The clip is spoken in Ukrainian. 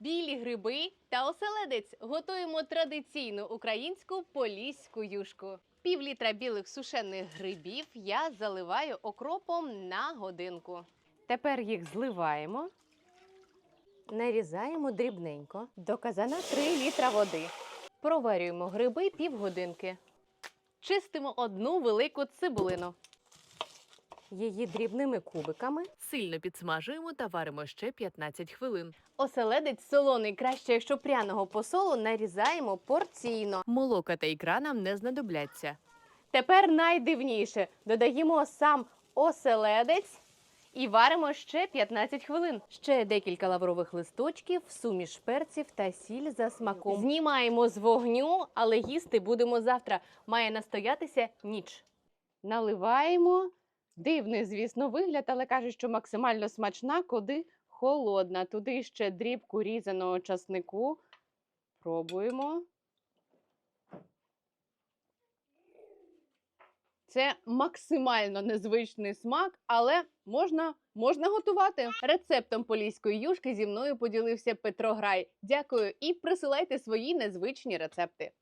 білі гриби та оселедець. Готуємо традиційну українську поліську юшку. Пів літра білих сушених грибів я заливаю окропом на годинку. Тепер їх зливаємо. Нарізаємо дрібненько. До казана 3 літра води. Проварюємо гриби півгодинки. Чистимо одну велику цибулину. Її дрібними кубиками. Сильно підсмажуємо та варимо ще 15 хвилин. Оселедець солоний краще, якщо пряного посолу нарізаємо порційно. Молока та ікра нам не знадобляться. Тепер найдивніше додаємо сам оселедець і варимо ще 15 хвилин. Ще декілька лаврових листочків, суміш перців та сіль за смаком. Знімаємо з вогню, але їсти будемо завтра. Має настоятися ніч. Наливаємо. Дивний, звісно, вигляд, але кажуть, що максимально смачна, коли холодна. Туди ще дрібку різаного часнику. Пробуємо. Це максимально незвичний смак, але можна, можна готувати. Рецептом поліської юшки зі мною поділився Петро Грай. Дякую і присилайте свої незвичні рецепти.